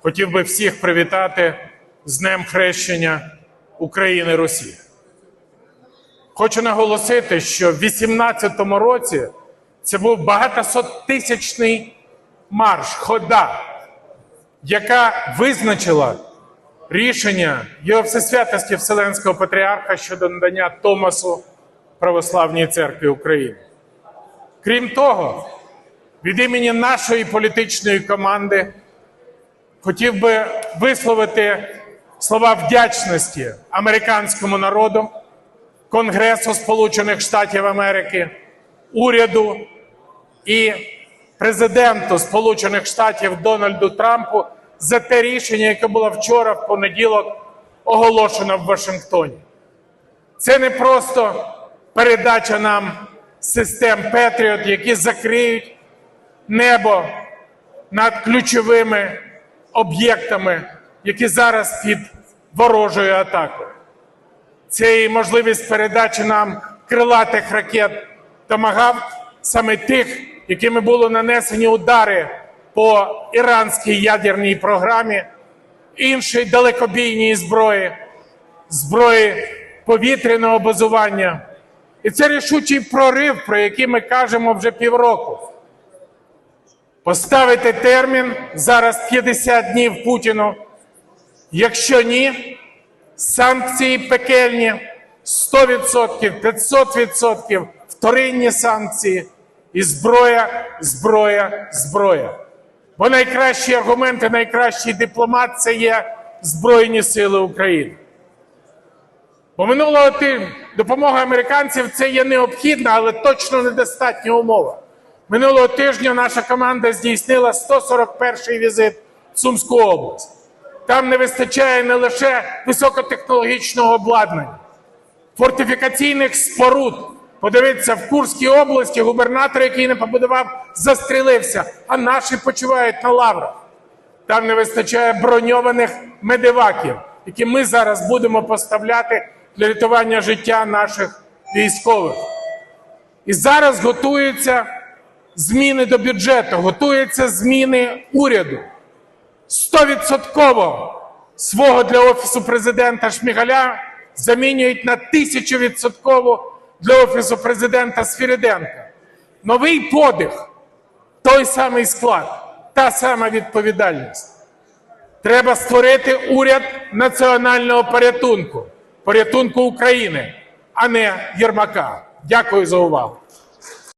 хотів би всіх привітати з Днем Хрещення України Росії. Хочу наголосити, що в 18-му році це був багатосоттисячний марш, хода, яка визначила рішення його всесвятості Вселенського патріарха щодо надання Томасу Православній церкві України. Крім того, від імені нашої політичної команди хотів би висловити слова вдячності американському народу, Конгресу Сполучених Штатів Америки, уряду і президенту Сполучених Штатів Дональду Трампу за те рішення, яке було вчора в понеділок оголошено в Вашингтоні. Це не просто передача нам систем Петріот, які закриють небо над ключовими об'єктами, які зараз під ворожою атакою. Це і можливість передачі нам крилатих ракет «Томагавк», саме тих, якими були нанесені удари по іранській ядерній програмі, іншої далекобійній зброї, зброї повітряного базування. І це рішучий прорив, про який ми кажемо вже півроку. Поставити термін зараз 50 днів Путіну. Якщо ні, санкції пекельні 100%, 500%, вторинні санкції і зброя, зброя, зброя. Бо найкращі аргументи, найкращий дипломат це є Збройні Сили України. Бо минулого тижня допомога американців це є необхідна, але точно недостатня умова. Минулого тижня наша команда здійснила 141-й візит в Сумську область. Там не вистачає не лише високотехнологічного обладнання, фортифікаційних споруд. Подивіться, в Курській області губернатор, який не побудував, застрілився, а наші почувають на лаврах. Там не вистачає броньованих медиваків, які ми зараз будемо поставляти для рятування життя наших військових. І зараз готуються зміни до бюджету, готуються зміни уряду. Стовідсотково свого для офісу президента Шмигаля замінюють на тисячовідсотково для офісу президента Сфіриденка. Новий подих, той самий склад, та сама відповідальність. Треба створити уряд національного порятунку, порятунку України, а не Єрмака. Дякую за увагу.